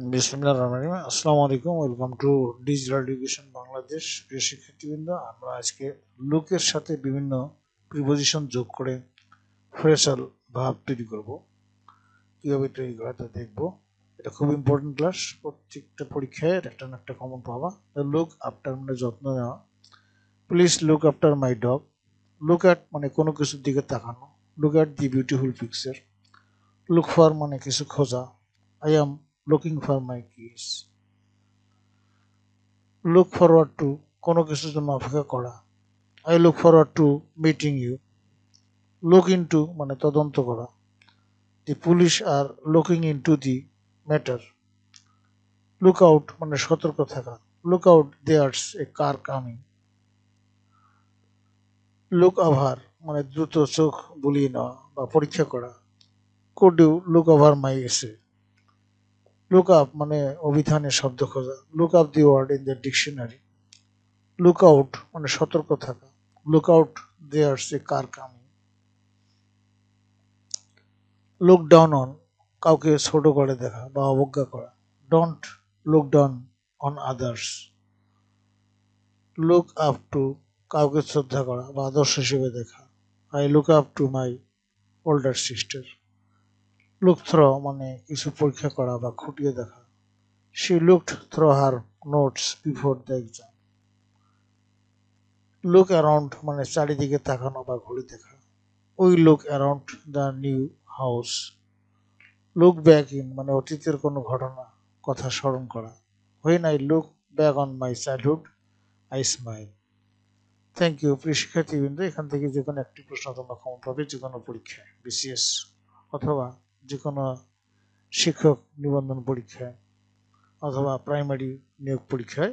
বিসমিল্লাহ আলাইকুম, welcome to digital education Bangladesh. আমরা আজকে সাথে বিভিন্ন প্রিপোজিশন যোগ করে ফ্রেশাল ভাব তৈরি করব। কীভাবে তৈরি করা তা দেখব। এটা খুব ক্লাস প্রত্যেকটা পরীক্ষায় একটা কমন পাবা লুক আফটার মানে যত্ন নেওয়া। Please look after my look মানে কোনো কিছুর দিকে তাকানো। Look the beautiful picture look মানে কিছু খোঁজা। I am looking for my keys look forward to কোনো কিছুর জন্য অপেক্ষা করা। I look forward to meeting you look into মানে তদন্ত করা। The police are looking into the matter look out মানে সতর্ক থাকা। Look out there's a car coming look over মানে দ্রুত চোখ বুলিয়ে নেওয়া বা পরীক্ষা করা। Could you look over my essay look up মানে অভিধানে শব্দ খোঁজা। Look up the word in the dictionary look out মানে সতর্ক থাকা। Look out there's a car coming look down on কাউকে ছোট করে দেখা বা অবজ্ঞা করা। Don't look down on others look up to কাউকে শ্রদ্ধা করা বা আদর্শ হিসেবে দেখা। I look up to my older sister look through মানে কিছু পরীক্ষা করা বা খুঁটিয়ে দেখা। She looked through her notes before the exam look around মানে চারিদিকে তাকানো বা ঘুরে দেখা। We look around the new house look back in মানে অতীতের কোনো ঘটনা, কথা স্মরণ করা। When I look back on my childhood I smile thank you প্রিয় শিক্ষার্থীবৃন্দ, এখান থেকে যে কোনো একটি প্রশ্ন তোমরা কমন পাবে, যে কোনো পরীক্ষায় বিসিএস অথবা যে কোনো শিক্ষক নিবন্ধন পরীক্ষায় অথবা প্রাইমারি নিয়োগ পরীক্ষায়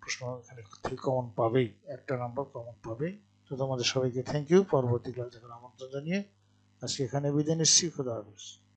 প্রশ্ন এখানে থেকে কমন পাবেই, একটা নাম্বার কমন পাবে তো তোমাদের সবাইকে থ্যাংক ইউ পরবর্তী ক্লাস আমন্ত্রণ জানিয়ে আজকে এখানে বিদায় নিচ্ছি। খুদা হাফিজ।